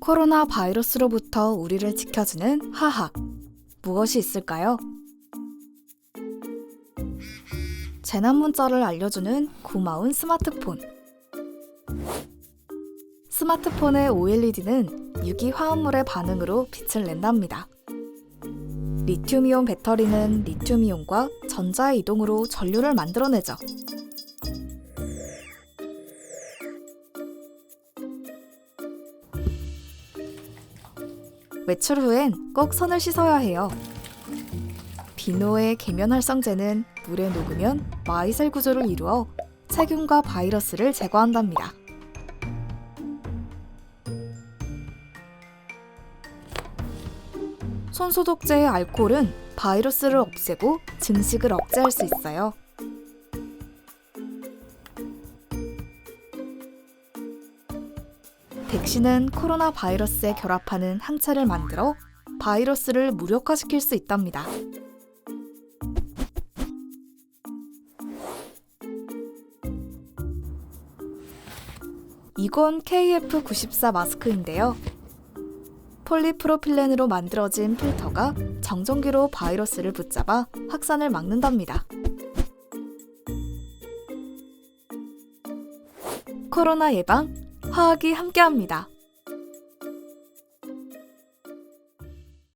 코로나 바이러스로부터 우리를 지켜주는 화학. 무엇이 있을까요? 재난 문자를 알려주는 고마운 스마트폰. 스마트폰의 OLED는 유기 화합물의 반응으로 빛을 낸답니다. 리튬이온 배터리는 리튬이온과 전자의 이동으로 전류를 만들어내죠. 외출 후엔 꼭 손을 씻어야 해요. 비노의 계면 활성제는 물에 녹으면 마이셀 구조를 이루어 세균과 바이러스를 제거한답니다. 손소독제의 알코올은 바이러스를 없애고 증식을 억제할 수 있어요. 백신은 코로나 바이러스에 결합하는 항체를 만들어 바이러스를 무력화시킬 수 있답니다. 이건 KF94 마스크인데요. 폴리프로필렌으로 만들어진 필터가 정전기로 바이러스를 붙잡아 확산을 막는답니다. 코로나 예방, 화학이 함께합니다.